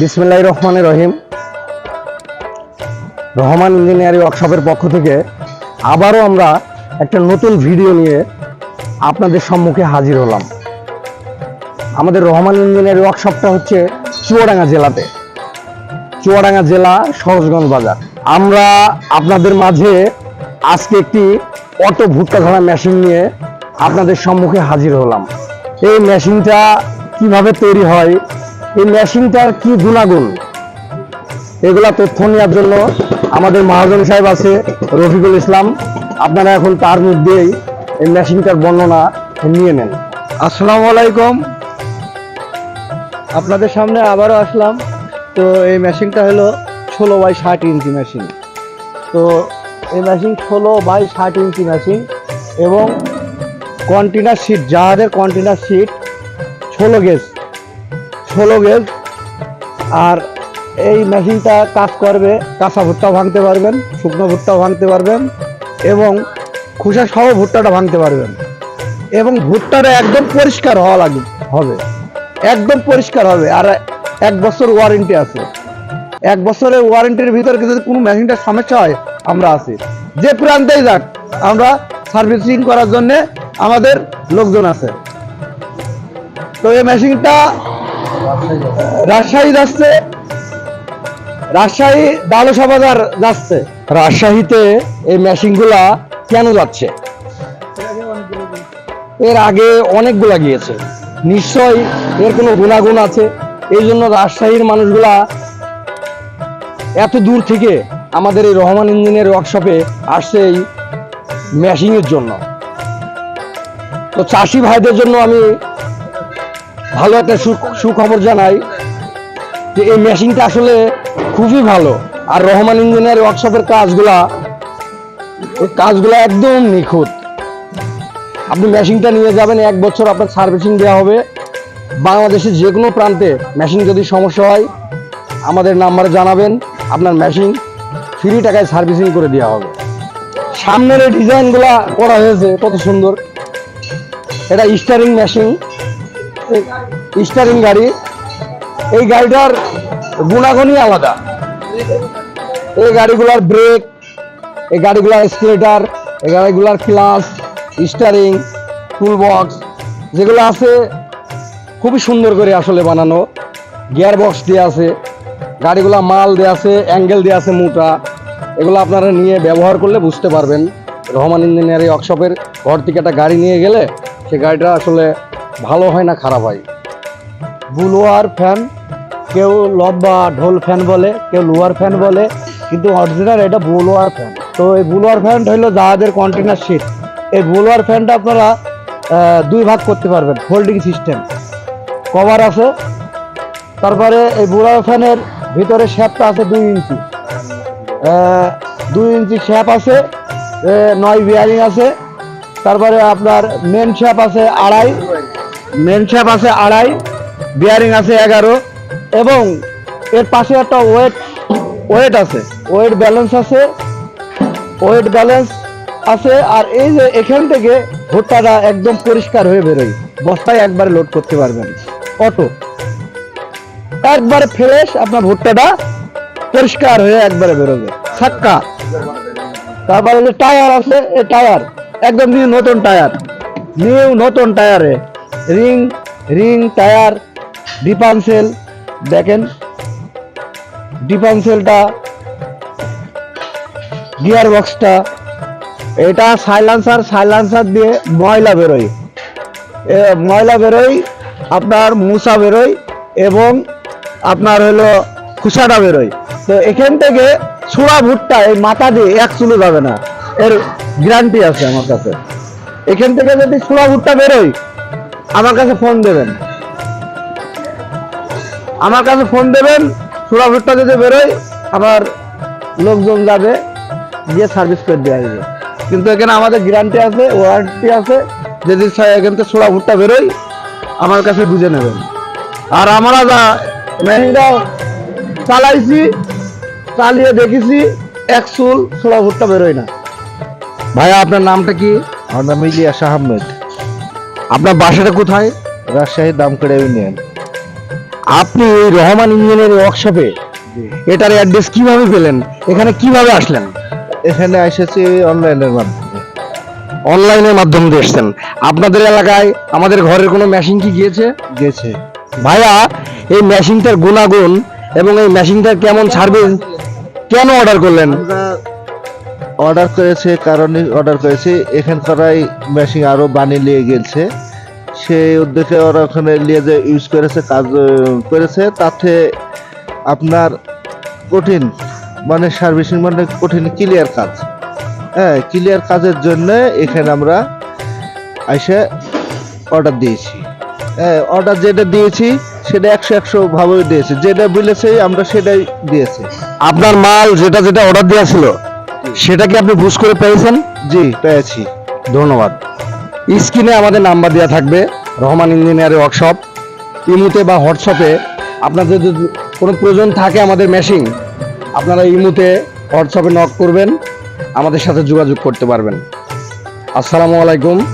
বিসমিল্লাহ রহমানের রহিম। রহমান ইঞ্জিনিয়ারিং ওয়ার্কশপের পক্ষ থেকে আবারও আমরা একটা নতুন ভিডিও নিয়ে আপনাদের সম্মুখে হাজির হলাম। আমাদের রহমান ইঞ্জিনিয়ারিং ওয়ার্কশপটা হচ্ছে চুয়াডাঙ্গা জেলাতে। চুয়াডাঙ্গা জেলা সরোজগঞ্জ বাজার। আমরা আপনাদের মাঝে আজকে একটি অটো ভুট্টা ধরা মেশিন নিয়ে আপনাদের সম্মুখে হাজির হলাম। এই মেশিনটা কীভাবে তৈরি হয় এই মেশিনটার কি গুণাগুণ? এগুলা তথ্য নেওয়ার জন্য আমাদের মহাজন সাহেব আছে, রফিকুল ইসলাম। আপনারা এখন তার মধ্যেই এই মেশিনটার বর্ণনা নিয়ে নেন। আসসালামু আলাইকুম। আপনাদের সামনে আবারও আসলাম। তো এই মেশিনটা হলো ষোলো বাই ষাট ইঞ্চি মেশিন। তো এই মেশিন ষোলো বাই ষাট ইঞ্চি মেশিন এবং কন্টেনার সিট জাহাজের কন্টেনার সিট ষোলো গেজ ষোলো গেজ আর এই মেশিনটা কাজ করবে, কাঁচা ভুট্টা ভাঙতে পারবেন, শুকনো ভুট্টাও ভাঙতে পারবেন এবং খোসা সহ ভুট্টাটা ভাঙতে পারবেন। এবং ভুট্টাটা একদম পরিষ্কার হওয়া লাগে হবে। একদম পরিষ্কার হবে, আর এক বছর ওয়ারেন্টি আছে। এক বছরের ওয়ারেন্টির ভিতরে যদি কোনো মেশিনটার সমস্যা হয়, আমরা আছি। যে প্রান্তেই যাক, আমরা সার্ভিসিং করার জন্য আমাদের লোকজন আছে। তো এই মেশিনটা রাজশাহী যাচ্ছে। রাজশাহী ডালসা বাজার যাচ্ছে। রাজশাহীতে এই মেশিনগুলা কেন যাচ্ছে? এর আগে অনেকগুলা গিয়েছে। নিশ্চয়ই এর কোনো গুণাগুণ আছে। এই জন্য রাজশাহীর মানুষগুলা এত দূর থেকে আমাদের এই রহমান ইঞ্জিনিয়ার ওয়ার্কশপে আসছে এই মেশিনের জন্য। তো চাষি ভাইদের জন্য আমি ভালো একটা সুখবর জানাই যে এই মেশিনটা আসলে খুবই ভালো। আর রহমান ইঞ্জিনিয়ার ওয়ার্কশপের কাজগুলা, এই কাজগুলো একদম নিখুঁত। আপনি মেশিনটা নিয়ে যাবেন, এক বছর আপনার সার্ভিসিং দেওয়া হবে। বাংলাদেশের যে কোনো প্রান্তে মেশিন যদি সমস্যা হয়, আমাদের নাম্বারে জানাবেন, আপনার মেশিন ফ্রি টাকায় সার্ভিসিং করে দেওয়া হবে। সামনের এই ডিজাইনগুলা করা হয়েছে, কত সুন্দর। এটা স্টারিং মেশিন স্টারিং গাড়ি, এই গাড়িটার গুণাগুণই আলাদা। এই গাড়িগুলার ব্রেক এই গাড়িগুলার স্কেলেটার এই গাড়িগুলার ক্লাস স্টারিং টুল বক্স যেগুলো আছে খুবই সুন্দর করে আসলে বানানো। গিয়ার বক্স দিয়ে আছে, গাড়িগুলা মাল দেওয়া আছে অ্যাঙ্গেল দেওয়া আছে মোটা। এগুলো আপনারা নিয়ে ব্যবহার করলে বুঝতে পারবেন। রহমান ইঞ্জিনিয়ারিং ওয়ার্কশপের ঘর থেকে একটা গাড়ি নিয়ে গেলে সে গাড়িটা আসলে ভালো হয় না, খারাপ হয়। বুলোয়ার ফ্যান, কেউ লম্বা ঢোল ফ্যান বলে, কেউ লোয়ার ফ্যান বলে, কিন্তু অরিজিনাল এটা বুলোয়ার ফ্যান। তো এই বুলোয়ার ফ্যানটা হলো জাহাজের কন্টেনার শিট এই বুলোয়ার ফ্যানটা আপনারা দুই ভাগ করতে পারবেন ফোল্ডিং সিস্টেম কভার আছে, তারপরে এই বুলোয়ার ফ্যানের ভিতরে শ্যাপটা আছে দুই ইঞ্চি। দুই ইঞ্চি শ্যাপ আছে নয় বিয়ারিং আছে, তারপরে আপনার মেন শ্যাপ আছে আড়াই মেন শ্যাপ আছে আড়াই বিয়ারিং আছে এগারো, এবং এর পাশে একটা ওয়েট ওয়েট আছে ওয়েট ব্যালেন্স আছে ওয়েট ব্যালেন্স আছে, আর এই যে এখান থেকে ভুট্টাটা একদম পরিষ্কার হয়ে বেরোয়। বস্তায় একবারে লোড করতে পারবেন। অটো একবারে ফ্রেশ আপনার ভুট্টাটা পরিষ্কার হয়ে একবারে বেরোবে। ছাক্কা। তারপরে টায়ার আছে, এই টায়ার একদম নিউ নতুন টায়ার নিউ নতুন টায়ারে রিং রিং টায়ার ডিপানসেল দেখেন ডিপানসেলটা গিয়ার বক্সটা এটা সাইলান্সার সাইলান্সার দিয়ে ময়লা বেরোয়। ময়লা বেরোয়, আপনার মুসা বেরোয় এবং আপনার হলো খুসাটা বেরোয়। তো এখান থেকে ছোড়া ভুট্টা এই মাথা দিয়ে এক চুলো যাবে না। এর গ্যারান্টি আছে আমার কাছে। এখান থেকে যদি ছোড়া ভুট্টা বেরোয় আমার কাছে ফোন দেবেন। আমার কাছে ফোন দেবেন ছোড়া ভুট্টা যদি বেরোয় আমার লোকজন যাবে, গিয়ে সার্ভিস করে দেওয়া যাবে কিন্তু এখানে আমাদের গ্যারান্টি আছে ওয়ারেন্টি আছে যদি এখান থেকে ছোড়া ভুট্টা বেরোয়, আমার কাছে বুঝে নেবেন। আর আমরা যা মেহিনটা চালাইছি, চালিয়ে দেখেছি, এক চুল ছোড়া ভুট্টা বেরোয় না। ভাইয়া, আপনার নামটা কি? আমার নাম ইলিয়াস আহমেদ। আপনার বাসাটা কোথায়? রাজশাহী দামকড়া ইউনিয়ন। আপনি এই রহমান ইঞ্জিনের ওয়ার্কশপে এটার অ্যাড্রেস কীভাবে পেলেন? এখানে কীভাবে আসলেন? এখানে এসেছি অনলাইনের মাধ্যমে। অনলাইনের মাধ্যমে দিয়ে এসছেন। আপনাদের এলাকায় আমাদের ঘরের কোনো মেশিন কি গিয়েছে? গেছে ভাইয়া এই মেশিনটার গুণাগুণ এবং এই মেশিনটার কেমন সার্ভিস কেন অর্ডার করলেন? অর্ডার করেছে, কারণে অর্ডার করেছি। এখানকারাই মেশিন আরও বানিয়ে নিয়ে গেছে। সেই উদ্দেশ্যে ওরা ওখানে নিয়ে যে ইউজ করেছে, কাজ করেছে, তাতে আপনার কঠিন মানে সার্ভিসিং মানে কঠিন ক্লিয়ার কাজ। হ্যাঁ ক্লিয়ার কাজের জন্য এখানে আমরা এসে অর্ডার দিয়েছি। হ্যাঁ অর্ডার যেটা দিয়েছি, সেটা একশো একশো ভাবে দিয়েছি। যেটা বলেছে, আমরা সেটাই দিয়েছি। আপনার মাল যেটা যেটা অর্ডার দেওয়া সেটা কি আপনি বুঝ করে পেয়েছেন? জি পেয়েছি। ধন্যবাদ। স্ক্রিনে আমাদের নাম্বার দেওয়া থাকবে রহমান ইঞ্জিনিয়ারের ওয়ার্কশপ। ইমুতে বা হোয়াটসঅ্যাপে আপনাদের যদি কোনো প্রয়োজন থাকে আমাদের মেশিন আপনারা ইমুতে হোয়াটসঅ্যাপে নক করবেন আমাদের সাথে যোগাযোগ করতে পারবেন। আসসালামু আলাইকুম।